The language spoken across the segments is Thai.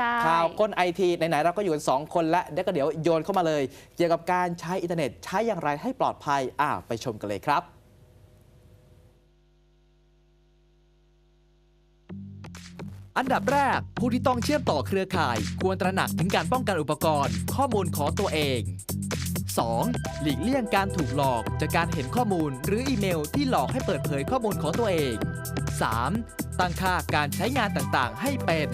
ใช่ข่าวก้นไอทีไหนๆเราก็อยู่กันสองคนและเดี๋ยวก็เดี๋ยวโยนเข้ามาเลย เกี่ยวกับการใช้อินเทอร์เน็ตใช้อย่างไรให้ปลอดภัยอ่าไปชมกันเลยครับอันดับแรก ผู้ที่ต้องเชื่อมต่อเครือข่าย ควรตระหนักถึงการป้องกันอุปกรณ์ ข้อมูลของตัวเอง 2. หลีกเลี่ยงการถูกหลอกจากการเห็นข้อมูล หรืออีเมลที่หลอกให้เปิดเผยข้อมูลของตัวเอง 3. ตั้งค่าการใช้งานต่างๆ ให้เป็น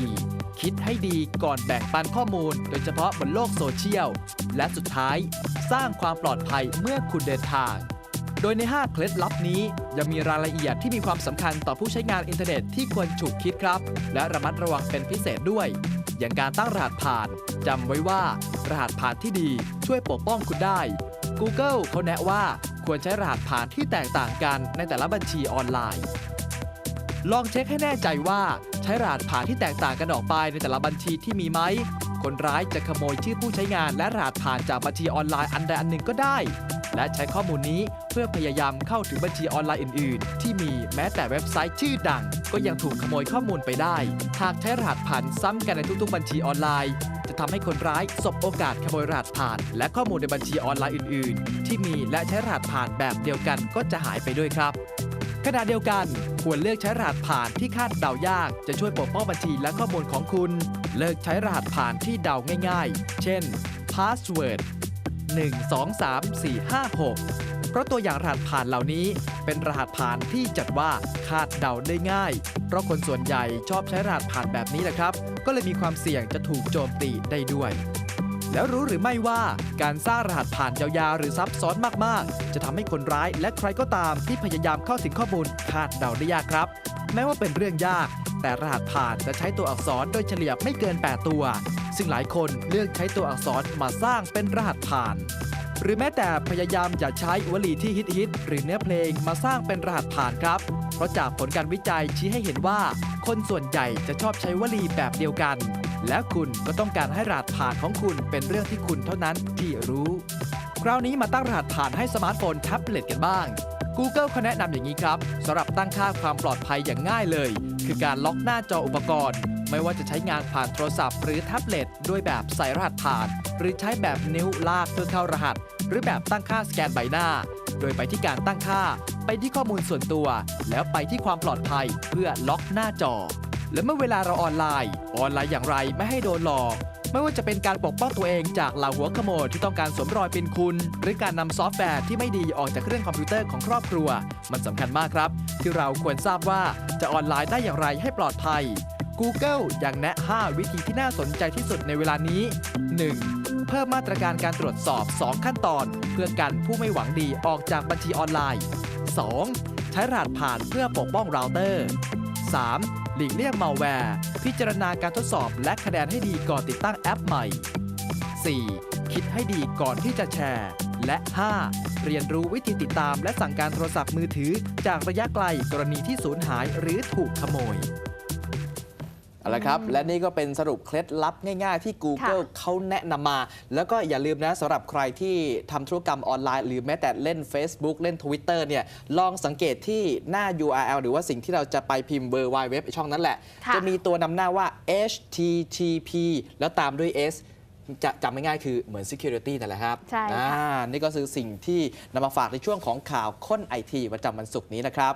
4. คิดให้ดีก่อนแบ่งปันข้อมูล โดยเฉพาะบนโลกโซเชียล และสุดท้าย สร้างความปลอดภัยเมื่อคุณเดินทาง โดยใน 5 เคล็ดลับนี้ยังมีรายละเอียดที่มีความสำคัญต่อผู้ใช้งานอินเทอร์เน็ตที่ควรฉุกคิดครับ และระมัดระวังเป็นพิเศษด้วย อย่างการตั้งรหัสผ่านจำไว้ว่า รหัสผ่านที่ดีช่วยปกป้องคุณได้ Google เขาแนะว่าควรใช้รหัสผ่านที่แตกต่างกันในแต่ละบัญชีออนไลน์ ลองเช็คให้แน่ใจว่าใช้รหัสผ่านที่แตกต่างกันออกไปในแต่ละบัญชีที่มีไหม คนร้ายจะขโมยชื่อผู้ใช้งานและรหัสผ่านจากบัญชีออนไลน์อันใดอันหนึ่งก็ได้ และใช้ข้อมูลนี้เพื่อพยายามเข้าถึงบัญชีออนไลน์อื่น ๆ ที่มีแม้แต่เว็บไซต์ชื่อดัง ก็ยังถูกขโมยข้อมูลไปได้ หากใช้รหัสผ่านซ้ำกันในทุก ๆ บัญชีออนไลน์จะทำให้คนร้ายสบโอกาสขโมยรหัสผ่าน และข้อมูลในบัญชีออนไลน์อื่น ๆ ที่มีและใช้รหัสผ่านแบบเดียวกันก็จะหายไปด้วยครับ ขณะเดียวกันควรเลือกใช้รหัสผ่านที่คาดเดายาก จะช่วยปกป้องบัญชีและข้อมูลของคุณ เลิกใช้รหัสผ่านที่เดาง่ายๆ เช่น password 1 2 3 4 5 6 เพราะตัวอย่างรหัสผ่านเหล่านี้ เป็นรหัสผ่านที่จัดว่าคาดเดาได้ง่าย เพราะคนส่วนใหญ่ชอบใช้รหัสผ่านแบบนี้แหละครับ ก็เลยมีความเสี่ยงจะถูกโจมตีได้ด้วย แล้วรู้หรือไม่ว่าการสร้างรหัสผ่านยาวๆ หรือซับซ้อนมากๆ จะทำให้คนร้ายและใครก็ตามที่พยายามเข้าถึงข้อมูลคาดเดาได้ยากครับ แม้ว่าเป็นเรื่องยาก แต่รหัสผ่านจะใช้ตัวอักษรโดยเฉลี่ยไม่เกิน 8 ตัว ซึ่งหลายคนเลือกใช้ตัวอักษรมาสร้างเป็นรหัสผ่าน หรือแม้แต่พยายามอย่าใช้วลีที่ฮิตๆหรือเนื้อเพลงมาสร้างเป็นรหัสผ่านครับ เพราะจากผลการวิจัยชี้ให้เห็นว่า คนส่วนใหญ่จะชอบใช้วลีแบบเดียวกัน และคุณก็ต้องการให้รหัสผ่านของคุณเป็นเรื่องที่คุณเท่านั้นที่รู้ คราวนี้มาตั้งรหัสผ่านให้สมาร์ทโฟนแท็บเล็ตกันบ้าง Google เขาแนะนำอย่างนี้ครับสำหรับตั้งค่าความปลอดภัยอย่างง่ายเลย คือการล็อกหน้าจออุปกรณ์ ไม่ว่าจะใช้งานผ่านโทรศัพท์หรือแท็บเล็ตด้วยแบบใส่รหัสผ่าน หรือใช้แบบนิ้วลากเพื่อเข้ารหัส หรือแบบตั้งค่าสแกนใบหน้า โดยไปที่การตั้งค่า ไปที่ข้อมูลส่วนตัว แล้วไปที่ความปลอดภัยเพื่อล็อกหน้าจอ และเมื่อเวลาเราออนไลน์ ออนไลน์อย่างไรไม่ให้โดนหลอกไม่ว่าจะเป็นการปกป้องตัวเองจากเหล่าหัวขโมยที่ต้องการสวมรอยเป็นคุณ หรือการนำซอฟต์แวร์ที่ไม่ดีออกจากเครื่องคอมพิวเตอร์ของครอบครัว มันสำคัญมากครับ ที่เราควรทราบว่าจะออนไลน์ได้อย่างไรให้ปลอดภัย Google ยังแนะ 5 วิธีที่น่าสนใจที่สุดในเวลานี้ 1. เพิ่มมาตรการการตรวจสอบ 2 ขั้นตอน เพื่อกันผู้ไม่หวังดีออกจากบัญชีออนไลน์ 2. ใช้รหัสผ่านเพื่อปกป้องเราเตอร์ 3. หลีกเลี่ยงมัลแวร์พิจารณาการทดสอบและคะแนนให้ดีก่อนติดตั้งแอปใหม่ 4. คิดให้ดีก่อนที่จะแชร์ และ 5. เรียนรู้วิธีติดตามและสั่งการโทรศัพท์มือถือ จากระยะไกลกรณีที่สูญหายหรือถูกขโมย เอาละครับ และนี่ก็เป็นสรุปเคล็ดลับง่ายๆ ที่ Google เขาแนะนำมา แล้วก็อย่าลืมนะสำหรับใครที่ทำธุรกรรมออนไลน์ หรือแม้แต่เล่น Facebook เล่น Twitter เนี่ยลองสังเกตที่หน้า URL หรือว่าสิ่งที่เราจะไปพิมพ์ w w w ช่องนั้นแหละค่ะจะมีตัวนำหน้าว่า http แล้วตามด้วย s จะจำไม่ง่ายคือเหมือน security นั่นแหละครับใช่ค่ะอ่านี่ก็คือสิ่งที่นำมาฝากในช่วงของข่าวค้นไอทีประจำวันศุกร์นี้นะครับ